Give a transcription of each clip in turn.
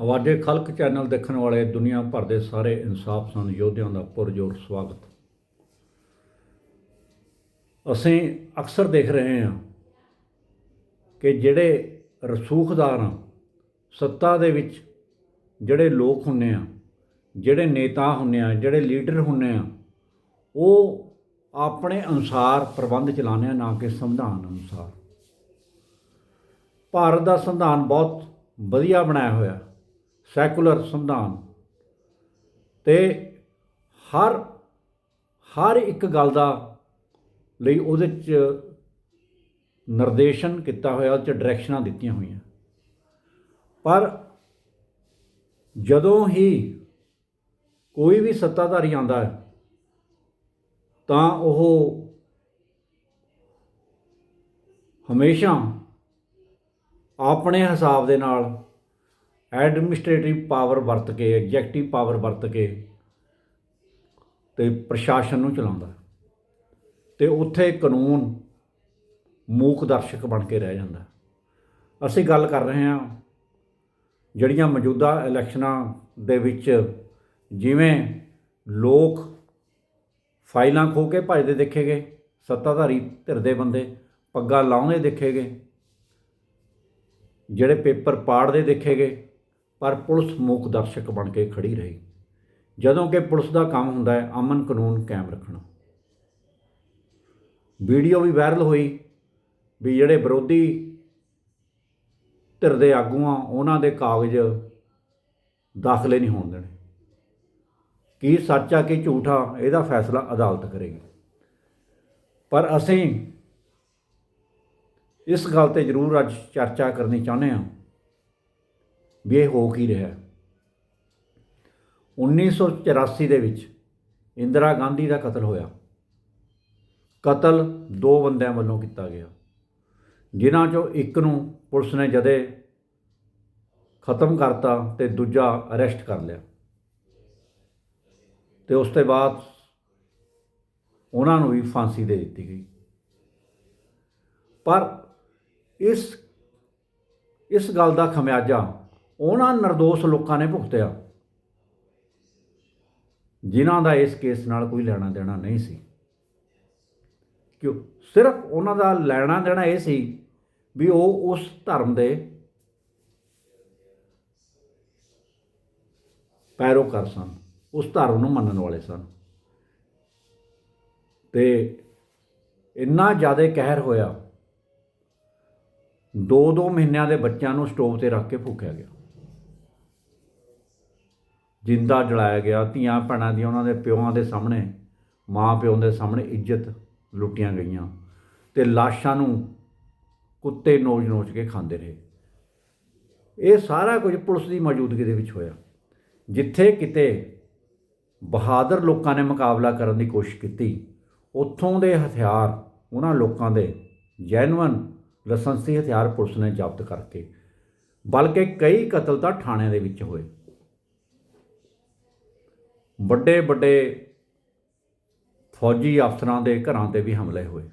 ਆਵਾਜ਼ੇ ਖਲਕ channel ਦੇਖਣ ਵਾਲੇ ਦੁਨੀਆ ਭਰ ਦੇ ਸਾਰੇ ਇਨਸਾਫ ਸੰਦ ਯੋਧਿਆਂ ਦਾ ਪੁਰਜੋਰ ਸਵਾਗਤ। ਅਸੀਂ ਅਕਸਰ ਦੇਖ ਰਹੇ ਹਾਂ ਕਿ ਜਿਹੜੇ ਰਸੂਖਦਾਰ ਆ ਸੱਤਾ ਦੇ ਵਿੱਚ ਜਿਹੜੇ ਲੋਕ ਹੁੰਨੇ ਆ ਜਿਹੜੇ ਨੇਤਾ ਹੁੰਨੇ ਆ ਜਿਹੜੇ ਲੀਡਰ ਹੁੰਨੇ ਆ ਉਹ ਆਪਣੇ ਅਨੁਸਾਰ ਪ੍ਰਬੰਧ ਚਲਾਉਂਦੇ ਆ ਨਾ ਕਿ ਸੰਵਿਧਾਨ ਅਨੁਸਾਰ। ਭਾਰਤ ਦਾ ਸੰਵਿਧਾਨ ਬਹੁਤ ਵਧੀਆ ਬਣਾਇਆ ਹੋਇਆ। ਸੈਕੂਲਰ ਸੰਵਿਧਾਨ। ਤੇ ਹਰ ਹਰ ਇੱਕ ਗੱਲ ਦਾ ਲਈ ਉਹਦੇ ਚ ਨਿਰਦੇਸ਼ਨ ਕੀਤਾ ਹੋਇਆ ਉਹ ਚ ਡਾਇਰੈਕਸ਼ਨਾਂ ਦਿੱਤੀਆਂ ਹੋਈਆਂ। ਪਰ ਜਦੋਂ ਹੀ ਕੋਈ ਵੀ ਸੱਤਾਧਾਰੀ ਆਉਂਦਾ ਹੈ, ਤਾਂ ਉਹ ਹਮੇਸ਼ਾ ਆਪਣੇ ਹਿਸਾਬ ਦੇ ਨਾਲ ਐਡਮਿਨਿਸਟ੍ਰੇਟਿਵ ਪਾਵਰ ਵਰਤ ਕੇ, ਐਗਜ਼ੈਕਟਿਵ ਪਾਵਰ ਵਰਤ ਕੇ ਤੇ ਪ੍ਰਸ਼ਾਸਨ ਨੂੰ ਚਲਾਉਂਦਾ ਤੇ ਉੱਥੇ ਕਾਨੂੰਨ ਮੂਕ ਦਰਸ਼ਕ ਬਣ ਕੇ ਰਹਿ ਜਾਂਦਾ ਅਸੀਂ ਗੱਲ ਕਰ ਰਹੇ ਹਾਂ ਜਿਹੜੀਆਂ ਮੌਜੂਦਾ ਇਲੈਕਸ਼ਨਾਂ ਦੇ ਵਿੱਚ ਜਿਵੇਂ ਲੋਕ ਫਾਈਲਾਂ ਖੋ ਕੇ ਭੱਜਦੇ ਦੇਖੇ ਗਏ, ਸੱਤਾਧਾਰੀ ਧਿਰ ਦੇ ਬੰਦੇ ਪੱਗਾਂ ਲਾਉਂਦੇ ਦੇਖੇ ਗਏ, ਜਿਹੜੇ ਪੇਪਰ ਪਾੜਦੇ ਦੇਖੇ ਗਏ ਪਰ ਪੁਲਿਸ ਮੂਕ ਦਰਸ਼ਕ ਬਣ ਕੇ ਖੜੀ ਰਹੀ। ਜਦੋਂ ਕਿ ਪੁਲਿਸ ਦਾ ਕੰਮ ਹੁੰਦਾ ਹੈ ਅਮਨ ਕਾਨੂੰਨ ਕਾਇਮ ਰੱਖਣਾ। ਵੀਡੀਓ ਵੀ ਵਾਇਰਲ ਹੋਈ ਵੀ ਜਿਹੜੇ ਵਿਰੋਧੀ ਧਿਰ ਦੇ ਆਗੂ ਆ, ਉਹਨਾਂ ਦੇ ਕਾਗਜ਼ ਦਾਖਲੇ ਨਹੀਂ ਹੋਣ ਦੇਣੇ। ਕੀ ਸੱਚ ਆ, ਕਿ ਝੂਠ ਆ, ਇਹਦਾ ਫੈਸਲਾ ਅਦਾਲਤ ਕਰੇਗੀ। ਪਰ ਅਸੀਂ ਇਸ ਗੱਲ ਤੇ ਜ਼ਰੂਰ ਅੱਜ ਚਰਚਾ ਕਰਨੀ ਚਾਹੁੰਦੇ ਹਾਂ ਵੀ ਇਹ ਹੋ ਕੀ ਰਿਹਾ 1984 ਦੇ ਵਿੱਚ ਇੰਦਰਾ ਗਾਂਧੀ ਦਾ ਕਤਲ ਹੋਇਆ। ਕਤਲ ਦੋ ਬੰਦਿਆਂ ਵੱਲੋਂ ਕੀਤਾ ਗਿਆ। ਜਿਨ੍ਹਾਂ ਚੋਂ ਇੱਕ ਨੂੰ ਪੁਲਿਸ ਨੇ ਜਦੇ ਖਤਮ ਕਰਤਾ ਤੇ ਦੂਜਾ ਅਰੈਸਟ ਕਰ ਲਿਆ। ਤੇ ਉਸ ਤੋਂ ਬਾਅਦ ਉਹਨਾਂ ਨੂੰ ਵੀ ਫਾਂਸੀ ਦੇ ਦਿੱਤੀ ਗਈ। ਪਰ ਇਸ ਇਸ ਗੱਲ ਦਾ ਖਮਿਆਜਾ ਉਹਨਾਂ ਨਿਰਦੋਸ਼ ਲੋਕਾਂ ਨੇ ਭੁਗਤਿਆ। ਜਿਨ੍ਹਾਂ ਦਾ ਇਸ ਕੇਸ ਨਾਲ ਕੋਈ ਲੈਣਾ ਦੇਣਾ ਨਹੀਂ ਸੀ। ਕਿਉਂ? ਸਿਰਫ ਉਹਨਾਂ ਦਾ ਲੈਣਾ ਦੇਣਾ ਇਹ ਸੀ ਵੀ ਉਹ ਉਸ ਧਰਮ ਦੇ ਪੈਰੋਕਾਰ ਸਨ। ਉਸ ਧਰਮ ਨੂੰ ਮੰਨਣ ਵਾਲੇ ਸਨ। ਤੇ ਇੰਨਾ ਜ਼ਿਆਦਾ ਕਹਿਰ ਹੋਇਆ ਦੋ ਦੋ ਮਹੀਨਿਆਂ ਦੇ ਬੱਚਿਆਂ ਨੂੰ ਸਟੋਵ ਤੇ ਰੱਖ ਕੇ ਫੂਕਿਆ ਗਿਆ। ਜਿੰਦਾ ਜਲਾਇਆ ਗਿਆ, ਧੀਆਂ ਭੈਣਾਂ ਦੀਆਂ ਉਹਨਾਂ ਦੇ ਪਿਓਾਂ ਦੇ ਸਾਹਮਣੇ, ਮਾਂ ਪਿਓ ਦੇ ਸਾਹਮਣੇ ਇੱਜ਼ਤ ਲੁੱਟੀਆਂ ਗਈਆਂ ਤੇ ਲਾਸ਼ਾਂ ਨੂੰ ਕੁੱਤੇ ਨੋਚ-ਨੋਚ ਕੇ ਖਾਂਦੇ ਰਹੇ। ਇਹ ਸਾਰਾ ਕੁਝ ਪੁਲਿਸ ਦੀ ਮੌਜੂਦਗੀ ਦੇ ਵਿੱਚ ਹੋਇਆ। ਜਿੱਥੇ ਕਿਤੇ ਬਹਾਦਰ ਲੋਕਾਂ ਨੇ ਮੁਕਾਬਲਾ ਕਰਨ ਦੀ ਕੋਸ਼ਿਸ਼ ਕੀਤੀ, ਉੱਥੋਂ ਦੇ ਹਥਿਆਰ, ਉਹਨਾਂ ਲੋਕਾਂ ਦੇ ਜੈਨੂਅਨ ਲਾਇਸੈਂਸੀ ਹਥਿਆਰ ਪੁਲਿਸ ਨੇ ਜ਼ਬਤ ਕਰਕੇ, ਬਲਕਿ ਕਈ ਕਤਲ ਤਾਂ ਥਾਣਿਆਂ ਦੇ ਵਿੱਚ ਹੋਏ। ਵੱਡੇ ਵੱਡੇ ਫੌਜੀ ਅਫਸਰਾਂ ਦੇ ਘਰਾਂ ਤੇ ਵੀ ਹਮਲੇ ਹੋਏ।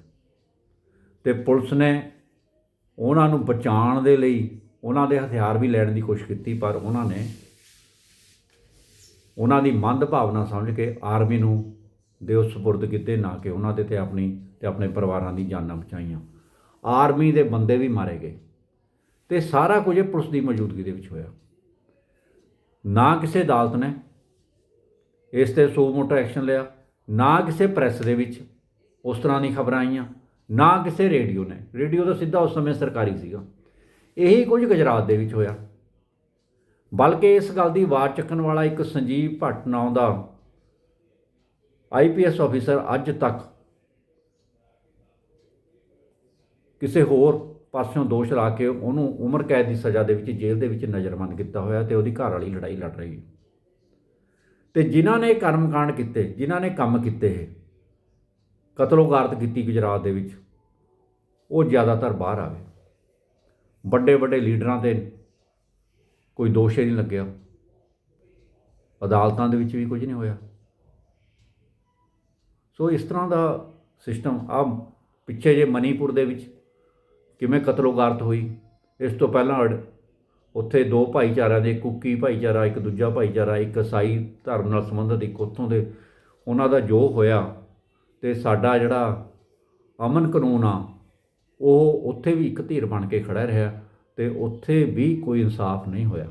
ਤੇ ਪੁਲਿਸ ਨੇ ਉਹਨਾਂ ਨੂੰ ਬਚਾਉਣ ਦੇ ਲਈ ਉਹਨਾਂ ਦੇ ਹਥਿਆਰ ਵੀ ਲੈਣ ਦੀ ਕੋਸ਼ਿਸ਼ ਕੀਤੀ, ਪਰ ਉਹਨਾਂ ਨੇ ਉਹਨਾਂ ਦੀ ਮੰਦ ਭਾਵਨਾ ਸਮਝ ਕੇ ਆਰਮੀ ਨੂੰ ਦੇ ਉਸ ਸਪੁਰਦ ਕੀਤੇ, ਨਾ ਕਿ ਉਹਨਾਂ ਦੇ ਤੇ ਆਪਣੀ ਤੇ ਆਪਣੇ ਪਰਿਵਾਰਾਂ ਦੀ ਜਾਨਾਂ ਬਚਾਈਆਂ। ਆਰਮੀ ਦੇ ਬੰਦੇ ਵੀ ਮਾਰੇ ਗਏ ਤੇ ਸਾਰਾ ਕੁਝ ਪੁਲਿਸ ਦੀ ਮੌਜੂਦਗੀ ਦੇ ਵਿੱਚ ਹੋਇਆ। ਨਾ ਕਿਸੇ ਅਦਾਲਤ ਨੇ ਇਸ ਤੇ ਸੋ ਮੋਟਾ ਐਕਸ਼ਨ ਲਿਆ। ਨਾ ਕਿਸੇ ਪ੍ਰੈਸ ਦੇ ਵਿੱਚ ਉਸ ਤਰ੍ਹਾਂ ਦੀ ਖਬਰਾਂ ਆਈਆਂ, ਨਾ ਕਿਸੇ ਰੇਡੀਓ ਨੇ। ਰੇਡੀਓ ਤਾਂ ਸਿੱਧਾ ਉਸ ਸਮੇਂ ਸਰਕਾਰੀ ਸੀਗਾ। ਇਹੀ ਕੁਝ ਗੁਜਰਾਤ ਦੇ ਵਿੱਚ ਹੋਇਆ। ਬਲਕਿ ਇਸ ਗੱਲ ਦੀ ਆਵਾਜ਼ ਚੱਕਣ ਵਾਲਾ ਇੱਕ ਸੰਜੀਵ ਭੱਟ ਨਾਂ ਦਾ ਆਈਪੀਐਸ ਅਫੀਸਰ ਅੱਜ ਤੱਕ ਕਿਸੇ ਹੋਰ ਪਾਸਿਓਂ ਦੋਸ਼ ਲਾ ਕੇ ਉਹਨੂੰ ਉਮਰ ਕੈਦ ਦੀ ਸਜ਼ਾ ਦੇ ਵਿੱਚ ਜੇਲ੍ਹ ਦੇ ਵਿੱਚ ਨਜ਼ਰਬੰਦ ਕੀਤਾ ਹੋਇਆ ਤੇ ਉਹਦੀ ਘਰ ਵਾਲੀ ਲੜਾਈ ਲੜ ਰਹੀ। ਹੈ ਤੇ ਜਿਨ੍ਹਾਂ ਨੇ ਇਹ ਕਰਮਕਾਂਡ ਕੀਤੇ, ਜਿਨ੍ਹਾਂ ਨੇ ਕੰਮ ਕੀਤੇ ਇਹ ਕਤਲੋਗਾਰਤ ਕੀਤੀ ਗੁਜਰਾਤ ਦੇ ਵਿੱਚ, ਉਹ ਜ਼ਿਆਦਾਤਰ ਬਾਹਰ ਆਵੇ ਵੱਡੇ ਵੱਡੇ ਲੀਡਰਾਂ ਤੇ ਕੋਈ ਦੋਸ਼ ਹੀ ਨਹੀਂ ਲੱਗਿਆ। ਅਦਾਲਤਾਂ ਦੇ ਵਿੱਚ ਵੀ ਕੁਝ ਨਹੀਂ ਹੋਇਆ। ਸੋ ਇਸ ਤਰ੍ਹਾਂ ਦਾ ਸਿਸਟਮ ਆ ਪਿੱਛੇ ਜੇ ਮਨੀਪੁਰ ਦੇ ਵਿੱਚ ਕਿਵੇਂ ਕਤਲੋਗਾਰਤ ਹੋਈ, ਇਸ ਤੋਂ ਪਹਿਲਾਂ ਉੱਥੇ ਦੋ ਭਾਈਚਾਰਿਆਂ ਦੇ ਕੁੱਕੀ ਭਾਈਚਾਰਾ, ਇੱਕ ਦੂਜਾ ਭਾਈਚਾਰਾ, ਇੱਕ ਈਸਾਈ ਧਰਮ ਨਾਲ ਸੰਬੰਧਿਤ, ਇੱਕ ਉੱਥੋਂ ਦੇ। ਉਹਨਾਂ ਦਾ ਜੋ ਹੋਇਆ ਤੇ ਸਾਡਾ ਜਿਹੜਾ ਅਮਨ ਕਾਨੂੰਨ ਆ, ਉਹ ਉੱਥੇ ਵੀ ਇੱਕ ਧੀਰ ਬਣ ਕੇ ਖੜਾ ਰਿਹਾ ਤੇ ਉੱਥੇ ਵੀ ਕੋਈ ਇਨਸਾਫ ਨਹੀਂ ਹੋਇਆ।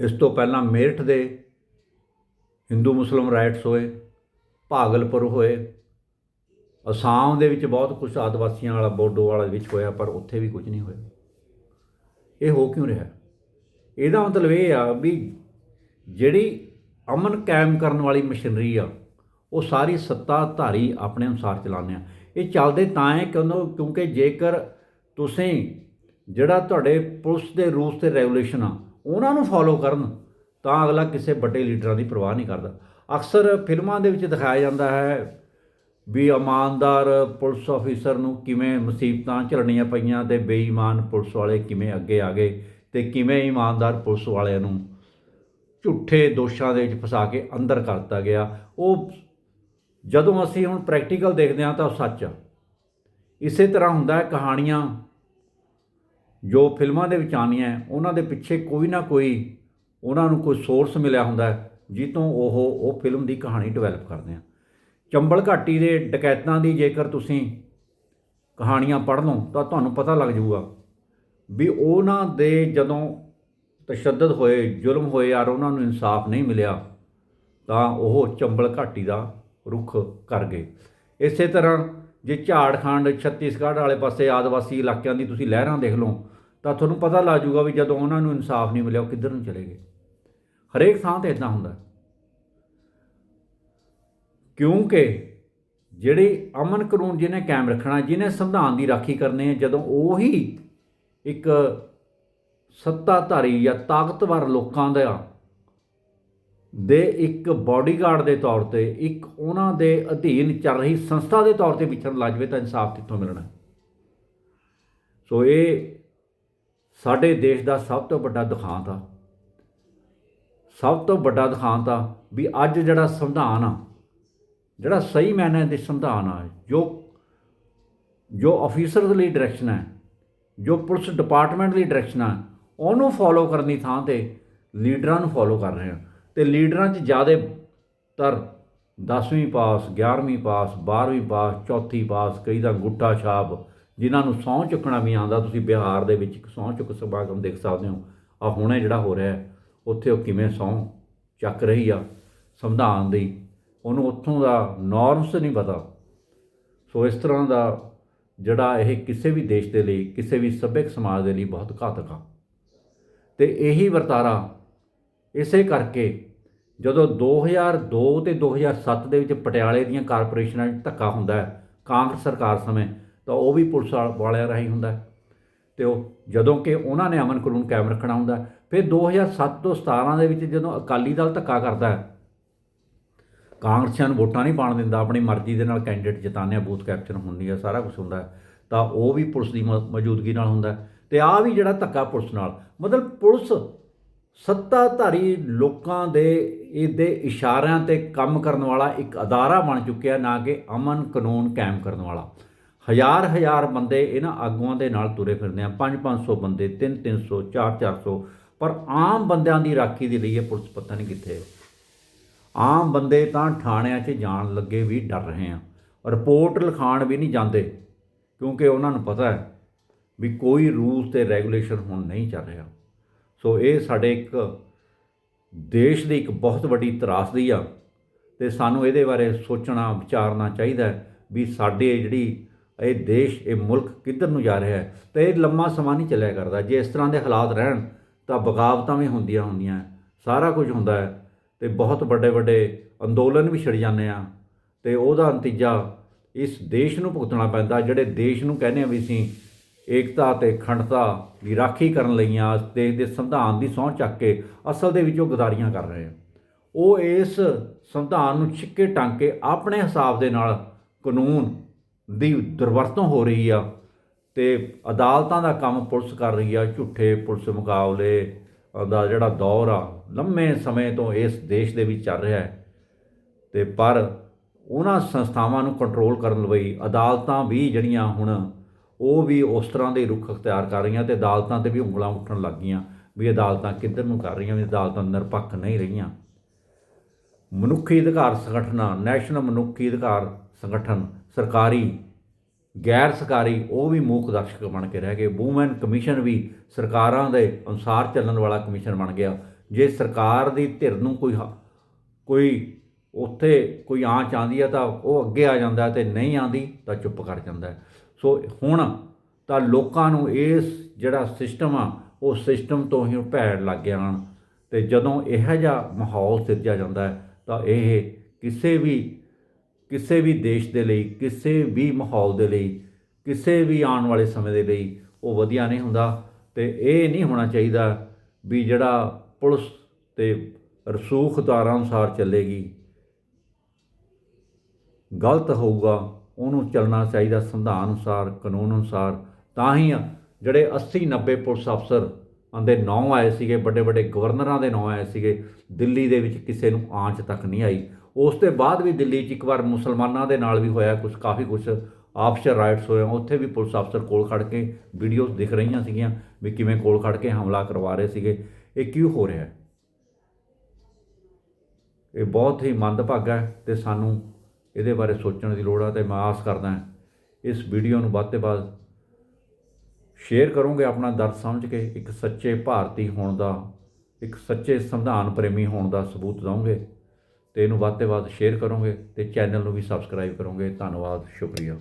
ਇਸ ਤੋਂ ਪਹਿਲਾਂ ਮੇਰਠ ਦੇ ਹਿੰਦੂ ਮੁਸਲਮ ਰਾਈਟਸ ਹੋਏ, ਭਾਗਲਪੁਰ ਹੋਏ, ਅਸਾਮ ਦੇ ਵਿੱਚ ਬਹੁਤ ਕੁਝ ਆਦਿਵਾਸੀਆਂ ਵਾਲਾ, ਬੋਡੋ ਵਾਲਾ ਵਿੱਚ ਹੋਇਆ, ਪਰ ਉੱਥੇ ਵੀ ਕੁਝ ਨਹੀਂ ਹੋਇਆ। ਇਹ ਹੋ ਕਿਉਂ ਰਿਹਾ? ਇਹਦਾ ਮਤਲਬ ਇਹ ਆ ਵੀ ਜਿਹੜੀ ਅਮਨ ਕਾਇਮ ਕਰਨ ਵਾਲੀ ਮਸ਼ੀਨਰੀ ਆ, ਉਹ ਸਾਰੀ ਸੱਤਾਧਾਰੀ ਆਪਣੇ ਅਨੁਸਾਰ ਚਲਾਉਂਦੇ ਆ। ਇਹ ਚੱਲਦੇ ਤਾਂ ਹੈ ਕਿਉਂ ਕਿਉਂਕਿ ਜੇਕਰ ਤੁਸੀਂ ਜਿਹੜਾ ਤੁਹਾਡੇ ਪੁਲਿਸ ਦੇ ਰੂਲਸ ਤੇ ਰੈਗੂਲੇਸ਼ਨ ਆ, ਉਹਨਾਂ ਨੂੰ ਫੋਲੋ ਕਰਨ, ਤਾਂ ਅਗਲਾ ਕਿਸੇ ਵੱਡੇ ਲੀਡਰਾਂ ਦੀ ਪਰਵਾਹ ਨਹੀਂ ਕਰਦਾ। ਅਕਸਰ ਫਿਲਮਾਂ ਦੇ ਵਿੱਚ ਦਿਖਾਇਆ ਜਾਂਦਾ ਹੈ ਵੀ ਇਮਾਨਦਾਰ ਪੁਲਿਸ ਆਫੀਸਰ ਨੂੰ ਕਿਵੇਂ ਮੁਸੀਬਤਾਂ ਝੱਲਣੀਆਂ ਪਈਆਂ ਤੇ ਬੇਈਮਾਨ ਪੁਲਿਸ ਵਾਲੇ ਕਿਵੇਂ ਅੱਗੇ ਆ ਗਏ ਤੇ ਕਿਵੇਂ ਇਮਾਨਦਾਰ ਪੁਲਿਸ ਵਾਲਿਆਂ ਨੂੰ ਝੂਠੇ ਦੋਸ਼ਾਂ ਦੇ ਵਿੱਚ ਫਸਾ ਕੇ ਅੰਦਰ ਕਰ ਦਿੱਤਾ ਗਿਆ, ਉਹ ਜਦੋਂ ਅਸੀਂ ਹੁਣ ਪ੍ਰੈਕਟੀਕਲ ਦੇਖਦੇ ਹਾਂ ਤਾਂ ਉਹ ਸੱਚ ਆ। ਇਸੇ ਤਰ੍ਹਾਂ ਹੁੰਦਾ ਹੈ ਕਹਾਣੀਆਂ ਜੋ ਫਿਲਮਾਂ ਦੇ ਵਿੱਚ ਆਉਂਦੀਆਂ ਉਹਨਾਂ ਦੇ ਪਿੱਛੇ ਕੋਈ ਨਾ ਕੋਈ ਉਹਨਾਂ ਨੂੰ ਕੋਈ ਸੋਰਸ ਮਿਲਿਆ ਹੁੰਦਾ ਹੈ ਜਿੱਤੋਂ ਉਹ ਉਹ ਫਿਲਮ ਦੀ ਕਹਾਣੀ ਡਿਵੈਲਪ ਕਰਦੇ ਆ। ਚੰਬਲ ਘਾਟੀ ਦੇ ਡਕੈਤਾਂ ਦੀ ਜੇਕਰ ਤੁਸੀਂ ਕਹਾਣੀਆਂ ਪੜ੍ਹ ਲਓ ਤਾਂ ਤੁਹਾਨੂੰ ਪਤਾ ਲੱਗ ਜਾਊਗਾ ਵੀ ਉਹਨਾਂ ਦੇ ਜਦੋਂ ਤਸ਼ੱਦਦ ਹੋਏ, ਜ਼ੁਲਮ ਹੋਏ ਯਾਰ ਉਹਨਾਂ ਨੂੰ ਇਨਸਾਫ ਨਹੀਂ ਮਿਲਿਆ, ਤਾਂ ਉਹ ਚੰਬਲ ਘਾਟੀ ਦਾ ਰੁਖ ਕਰ ਗਏ। ਇਸੇ ਤਰ੍ਹਾਂ ਜੇ ਝਾੜਖੰਡ, ਛੱਤੀਸਗੜ੍ਹ ਵਾਲੇ ਪਾਸੇ ਆਦਿਵਾਸੀ ਇਲਾਕਿਆਂ ਦੀ ਤੁਸੀਂ ਲਹਿਰਾਂ ਦੇਖ ਲਓ, ਤਾਂ ਤੁਹਾਨੂੰ ਪਤਾ ਲੱਗ ਜਾਊਗਾ ਵੀ ਜਦੋਂ ਉਹਨਾਂ ਨੂੰ ਇਨਸਾਫ ਨਹੀਂ ਮਿਲਿਆ, ਉਹ ਕਿੱਧਰ ਨੂੰ ਚਲੇ ਗਏ। ਹਰੇਕ ਥਾਂ ਤੇ ਇਦਾਂ ਹੁੰਦਾ ਕਿਉਂਕਿ ਜਿਹੜੀ ਅਮਨ ਕਾਨੂੰਨ ਜਿਹਨੇ ਕਾਇਮ ਰੱਖਣਾ, ਜਿਹਨੇ ਸੰਵਿਧਾਨ ਦੀ ਰਾਖੀ ਕਰਨੀ ਹੈ, ਜਦੋਂ ਉਹੀ ਇੱਕ ਸੱਤਾਧਾਰੀ ਜਾਂ ਤਾਕਤਵਰ ਲੋਕਾਂ ਦਾ ਦੇ ਇੱਕ ਬਾਡੀਗਾਰਡ ਦੇ ਤੌਰ ਤੇ, ਇੱਕ ਉਹਨਾਂ ਦੇ ਅਧੀਨ ਚੱਲ ਰਹੀ ਸੰਸਥਾ ਦੇ ਤੌਰ ਤੇ ਵਿਚਰਨ ਲੱਗ ਜਾਵੇ ਤਾਂ ਇਨਸਾਫ ਕਿੱਥੋਂ ਮਿਲਣਾ? ਸੋ ਇਹ ਸਾਡੇ ਦੇਸ਼ ਦਾ ਸਭ ਤੋਂ ਵੱਡਾ ਦੁਖਾਂਤ ਆ। ਸਭ ਤੋਂ ਵੱਡਾ ਦੁਖਾਂਤ ਆ ਵੀ ਅੱਜ ਜਿਹੜਾ ਸੰਵਿਧਾਨ ਆ ਜਿਹੜਾ ਸਹੀ ਮੈਨੇ ਦੇ ਸੰਵਿਧਾਨ ਆ, ਜੋ ਜੋ ਅਫੀਸਰ ਲਈ ਡਾਇਰੈਕਸ਼ਨ ਹੈ, ਜੋ ਪੁਲਿਸ ਡਿਪਾਰਟਮੈਂਟ ਲਈ ਡਾਇਰੈਕਸ਼ਨ ਆ, ਉਹਨੂੰ ਫੋਲੋ ਕਰਨ ਦੀ ਥਾਂ ਤੇ ਲੀਡਰਾਂ ਨੂੰ ਫੋਲੋ ਕਰ ਰਹੇ ਆ। ਤੇ ਲੀਡਰਾਂ 'ਚ ਜ਼ਿਆਦਾ ਤਰ 10ਵੀਂ ਪਾਸ 11ਵੀਂ ਪਾਸ 12ਵੀਂ ਪਾਸ, ਚੌਥੀ ਪਾਸ, ਕਈ ਦਾ ਗੁੱਟਾ ਛਾਪ, ਜਿਨ੍ਹਾਂ ਨੂੰ ਸਹੁੰ ਚੁੱਕਣਾ ਵੀ ਆਉਂਦਾ, ਤੁਸੀਂ ਬਿਹਾਰ ਦੇ ਵਿੱਚ ਇੱਕ ਸਹੁੰ ਚੁੱਕ ਸਮਾਗਮ ਦੇਖ ਸਕਦੇ ਹੋ। ਆ ਹੁਣੇ ਜਿਹੜਾ ਹੋ ਰਿਹਾ, ਉੱਥੇ ਉਹ ਕਿਵੇਂ ਸਹੁੰ ਚੱਕ ਰਹੀ ਆ, ਸੰਵਿਧਾਨ ਦੀ ਉਹਨੂੰ ਉੱਥੋਂ ਦਾ ਨੋਰਮਸ ਨਹੀਂ ਪਤਾ ਸੋ ਇਸ ਤਰ੍ਹਾਂ ਦਾ ਜਿਹੜਾ ਇਹ ਕਿਸੇ ਵੀ ਦੇਸ਼ ਦੇ ਲਈ, ਕਿਸੇ ਵੀ ਸੱਭਿਅਕ ਸਮਾਜ ਦੇ ਲਈ ਬਹੁਤ ਘਾਤਕ ਆ ਤੇ ਇਹੀ ਵਰਤਾਰਾ ਇਸੇ ਕਰਕੇ ਜਦੋਂ 2002 ਤੇ 2007 ਦੇ ਵਿੱਚ ਪਟਿਆਲੇ ਦੀਆਂ ਕਾਰਪੋਰੇਸ਼ਨਾਂ 'ਚ ਧੱਕਾ ਹੁੰਦਾ ਹੈ, ਕਾਂਗਰਸ ਸਰਕਾਰ ਸਮੇਂ, ਤਾਂ ਉਹ ਵੀ ਪੁਲਿਸ ਵਾਲਿਆਂ ਰਾਹੀਂ ਹੁੰਦਾ ਹੈ ਤੇ ਉਹ ਜਦੋਂ ਕਿ ਉਹਨਾਂ ਨੇ ਅਮਨ ਕਾਨੂੰਨ ਕਾਇਮ ਰੱਖਣਾ ਹੁੰਦਾ ਹੈ। ਫਿਰ 2007 ਤੋਂ 17 ਦੇ ਵਿੱਚ ਜਦੋਂ ਅਕਾਲੀ ਦਲ ਧੱਕਾ ਕਰਦਾ ਹੈ ਕਾਂਗਰਸੀਆਂ ਨੂੰ ਵੋਟਾਂ ਨਹੀਂ ਪਾਣ ਦਿੰਦਾ, ਆਪਣੀ ਮਰਜ਼ੀ ਦੇ ਨਾਲ ਕੈਂਡੀਡੇਟ ਜਿਤਾਉਂਦੇ ਆ ਬੂਥ ਕੈਪਚਰ ਹੁੰਦੀ ਆ, ਸਾਰਾ ਕੁਝ ਹੁੰਦਾ ਤਾਂ ਉਹ ਵੀ ਪੁਲਿਸ ਦੀ ਮ- ਮੌਜੂਦਗੀ ਨਾਲ ਹੁੰਦਾ ਹੈ। ਤੇ ਆ ਵੀ ਜਿਹੜਾ ਧੱਕਾ ਪੁਲਿਸ ਨਾਲ, ਮਤਲਬ ਪੁਲਿਸ ਸੱਤਾਧਾਰੀ ਲੋਕਾਂ ਦੇ, ਇਹਦੇ ਇਸ਼ਾਰਿਆਂ ਤੇ ਕੰਮ ਕਰਨ ਵਾਲਾ ਇੱਕ ਅਦਾਰਾ ਬਣ ਚੁੱਕਿਆ, ਨਾ ਕਿ ਅਮਨ ਕਾਨੂੰਨ ਕਾਇਮ ਕਰਨ ਵਾਲਾ। ਹਜ਼ਾਰ ਹਜ਼ਾਰ ਬੰਦੇ ਇਹਨਾਂ ਆਗੂਆਂ ਦੇ ਨਾਲ ਤੁਰੇ ਫਿਰਦੇ ਆ 5-500 ਬੰਦੇ 3-300 4-400 ਪਰ ਆਮ ਬੰਦਿਆਂ ਦੀ ਰਾਖੀ ਦੇ ਲਈ ਇਹ ਪੁਲਿਸ ਪਤਾ ਨਹੀਂ ਕਿੱਥੇ ਆਮ ਬੰਦੇ ਤਾਂ ਥਾਣਿਆਂ 'ਚ ਜਾਣ ਲੱਗੇ ਵੀ ਡਰ ਰਹੇ ਆ। ਰਿਪੋਰਟ ਲਿਖਾਣ ਵੀ ਨਹੀਂ ਜਾਂਦੇ, ਕਿਉਂਕਿ ਉਹਨਾਂ ਨੂੰ ਪਤਾ ਹੈ ਵੀ ਕੋਈ ਰੂਲਸ ਤੇ ਰੈਗੂਲੇਸ਼ਨ ਹੁਣ ਨਹੀਂ ਚੱਲ ਰਿਹਾ। ਸੋ ਇਹ ਸਾਡੇ ਇੱਕ ਦੇਸ਼ ਦੀ ਇੱਕ ਬਹੁਤ ਵੱਡੀ ਤਰਾਸਦੀ ਆ ਤੇ ਸਾਨੂੰ ਇਹਦੇ ਬਾਰੇ ਸੋਚਣਾ, ਵਿਚਾਰਨਾ ਚਾਹੀਦਾ ਵੀ ਸਾਡੇ ਜਿਹੜੀ ਇਹ ਦੇਸ਼, ਇਹ ਮੁਲਕ ਕਿੱਧਰ ਨੂੰ ਜਾ ਰਿਹਾ ਹੈ ਤੇ ਇਹ ਲੰਮਾ ਸਮਾਂ ਨਹੀਂ ਚੱਲਿਆ ਕਰਦਾ। ਜੇ ਇਸ ਤਰ੍ਹਾਂ ਦੇ ਹਾਲਾਤ ਰਹਿਣ ਤਾਂ ਬਗਾਵਤਾਂ ਵੀ ਹੁੰਦੀਆਂ ਹੁੰਦੀਆਂ, ਸਾਰਾ ਕੁਝ ਹੁੰਦਾ ਹੈ। ਤੇ ਬਹੁਤ ਵੱਡੇ ਵੱਡੇ ਅੰਦੋਲਨ ਵੀ ਛਿੜ ਜਾਂਦੇ ਆ। ਤੇ ਉਹਦਾ ਨਤੀਜਾ ਇਸ ਦੇਸ਼ ਨੂੰ ਭੁਗਤਣਾ ਪੈਂਦਾ, ਜਿਹੜੇ ਦੇਸ਼ ਨੂੰ ਕਹਿੰਦੇ ਆ ਵੀ ਅਸੀਂ ਏਕਤਾ ਤੇ ਅਖੰਡਤਾ ਦੀ ਰਾਖੀ ਕਰਨ ਲਈ ਆ ਦੇਸ਼ ਦੇ ਸੰਵਿਧਾਨ ਦੀ ਸਹੁੰ ਚੱਕ ਕੇ ਅਸਲ ਦੇ ਵਿੱਚ ਉਹ ਗਦਾਰੀਆਂ ਕਰ ਰਹੇ ਆ। ਉਹ ਇਸ ਸੰਵਿਧਾਨ ਨੂੰ ਛਿੱਕੇ ਟੰਗ ਕੇ ਆਪਣੇ ਹਿਸਾਬ ਦੇ ਨਾਲ ਕਾਨੂੰਨ ਦੀ ਦੁਰਵਰਤੋਂ ਹੋ ਰਹੀ ਆ ਤੇ ਅਦਾਲਤਾਂ ਦਾ ਕੰਮ ਪੁਲਿਸ ਕਰ ਰਹੀ ਆ, ਝੂਠੇ ਪੁਲਿਸ ਮੁਕਾਬਲੇ ਦਾ ਜਿਹੜਾ ਦੌਰ ਆ, ਲੰਮੇ ਸਮੇਂ ਤੋਂ ਇਸ ਦੇਸ਼ ਦੇ ਵਿੱਚ ਚੱਲ ਰਿਹਾ ਹੈ। ਤੇ ਪਰ ਉਹਨਾਂ ਸੰਸਥਾਵਾਂ ਨੂੰ ਕੰਟਰੋਲ ਕਰਨ ਲਈ ਅਦਾਲਤਾਂ ਵੀ ਜਿਹੜੀਆਂ ਹੁਣ, ਉਹ ਵੀ ਉਸ ਤਰ੍ਹਾਂ ਦੇ ਰੁਖ ਅਖਤਿਆਰ ਕਰ ਰਹੀਆਂ ਤੇ ਅਦਾਲਤਾਂ ਤੇ ਵੀ ਉਂਗਲਾਂ ਉੱਠਣ ਲੱਗ ਗਈਆਂ ਵੀ ਅਦਾਲਤਾਂ ਕਿੱਧਰ ਨੂੰ ਕਰ ਰਹੀਆਂ, ਵੀ ਅਦਾਲਤਾਂ ਨਿਰਪੱਖ ਨਹੀਂ ਰਹੀਆਂ। ਮਨੁੱਖੀ ਅਧਿਕਾਰ ਸੰਗਠਨਾਂ ਨੈਸ਼ਨਲ ਮਨੁੱਖੀ ਅਧਿਕਾਰ ਸੰਗਠਨ, ਸਰਕਾਰੀ ਗੈਰ ਸਰਕਾਰੀ ਉਹ ਵੀ ਮੂਕ ਦਰਸ਼ਕ ਬਣ ਕੇ ਰਹਿ ਗਏ। ਵੂਮਨ ਕਮਿਸ਼ਨ ਵੀ ਸਰਕਾਰਾਂ ਦੇ ਅਨੁਸਾਰ ਚੱਲਣ ਵਾਲਾ ਕਮਿਸ਼ਨ ਬਣ ਗਿਆ। ਜੇ ਸਰਕਾਰ ਦੀ ਧਿਰ ਨੂੰ ਕੋਈ ਹ- ਕੋਈ ਉੱਥੇ ਕੋਈ ਆਂਚ ਆਉਂਦੀ ਹੈ ਤਾਂ ਉਹ ਅੱਗੇ ਆ ਜਾਂਦਾ ਹੈ ਤੇ ਨਹੀਂ ਆਂਦੀ ਤਾਂ ਚੁੱਪ ਕਰ ਜਾਂਦਾ। ਸੋ ਹੁਣ ਤਾਂ ਲੋਕਾਂ ਨੂੰ ਇਸ ਜਿਹੜਾ ਸਿਸਟਮ ਆ, ਉਹ ਸਿਸਟਮ ਤੋਂ ਹੀ ਭੈੜ ਲੱਗ ਗਿਆ ਹਨ ਤੇ ਜਦੋਂ ਇਹੋ ਜਿਹਾ ਮਾਹੌਲ ਸਿਰਜਿਆ ਜਾਂਦਾ ਤਾਂ ਇਹ ਕਿਸੇ ਵੀ ਕਿਸੇ ਵੀ ਦੇਸ਼ ਦੇ ਲਈ, ਕਿਸੇ ਵੀ ਮਾਹੌਲ ਦੇ ਲਈ, ਕਿਸੇ ਵੀ ਆਉਣ ਵਾਲੇ ਸਮੇਂ ਦੇ ਲਈ ਉਹ ਵਧੀਆ ਨਹੀਂ ਹੁੰਦਾ ਤੇ ਇਹ ਨਹੀਂ ਹੋਣਾ ਚਾਹੀਦਾ ਵੀ ਜਿਹੜਾ ਪੁਲਿਸ ਤੇ ਰਸੂਖਦਾਰਾਂ ਅਨੁਸਾਰ ਚੱਲੇਗੀ, ਗਲਤ ਹੋਊਗਾ, ਉਹਨੂੰ ਚੱਲਣਾ ਚਾਹੀਦਾ ਸੰਵਿਧਾਨ ਅਨੁਸਾਰ, ਕਾਨੂੰਨ ਅਨੁਸਾਰ। ਤਾਂ ਹੀ ਜਿਹੜੇ 80 90 ਪੁਲਿਸ ਅਫਸਰ ਆਂਦੇ ਨਾਂ ਆਏ ਸੀਗੇ, ਵੱਡੇ ਵੱਡੇ ਗਵਰਨਰਾਂ ਦੇ ਨਾਂ ਆਏ ਸੀਗੇ, ਦਿੱਲੀ ਦੇ ਵਿੱਚ ਕਿਸੇ ਨੂੰ ਆਂਚ ਤੱਕ ਨਹੀਂ ਆਈ। ਉਸ ਤੋਂ ਬਾਅਦ ਵੀ ਦਿੱਲੀ 'ਚ ਇੱਕ ਵਾਰ ਮੁਸਲਮਾਨਾਂ ਦੇ ਨਾਲ ਵੀ ਹੋਇਆ ਕੁਝ ਕਾਫੀ ਕੁਝ ਆਫਸ਼ਰ ਰਾਈਟਸ ਹੋਏ ਉੱਥੇ ਵੀ ਪੁਲਿਸ ਅਫਸਰ ਕੋਲ ਖੜ ਕੇ ਵੀਡੀਓਜ਼ ਦਿਖ ਰਹੀਆਂ ਸੀਗੀਆਂ ਵੀ ਕਿਵੇਂ ਕੋਲ ਖੜ ਕੇ ਹਮਲਾ ਕਰਵਾ ਰਹੇ ਸੀਗੇ। ਇਹ ਕਿਉਂ ਹੋ ਰਿਹਾ ਹੈ? ਇਹ ਬਹੁਤ ਹੀ ਮੰਦਭਾਗਾ ਹੈ ਤੇ ਸਾਨੂੰ ਇਹਦੇ ਬਾਰੇ ਸੋਚਣ ਦੀ ਲੋੜ ਹੈ ਤੇ ਮੈਂ ਆਸ ਕਰਦਾ ਇਸ ਵੀਡੀਓ ਨੂੰ ਵੱਧ ਤੋਂ ਵੱਧ ਸ਼ੇਅਰ ਕਰੋਗੇ ਆਪਣਾ ਦਰਦ ਸਮਝ ਕੇ, ਇੱਕ ਸੱਚੇ ਭਾਰਤੀ ਹੋਣ ਦਾ, ਇੱਕ ਸੱਚੇ ਸੰਵਿਧਾਨ ਪ੍ਰੇਮੀ ਹੋਣ ਦਾ ਸਬੂਤ ਦਵੋਗੇ ਤੇ ਇਹਨੂੰ ਵੱਧ ਤੋਂ ਵੱਧ ਸ਼ੇਅਰ ਕਰੋਗੇ ਤੇ ਚੈਨਲ ਨੂੰ ਵੀ ਸਬਸਕ੍ਰਾਈਬ ਕਰੋਗੇ। ਧੰਨਵਾਦ, ਸ਼ੁਕਰੀਆ।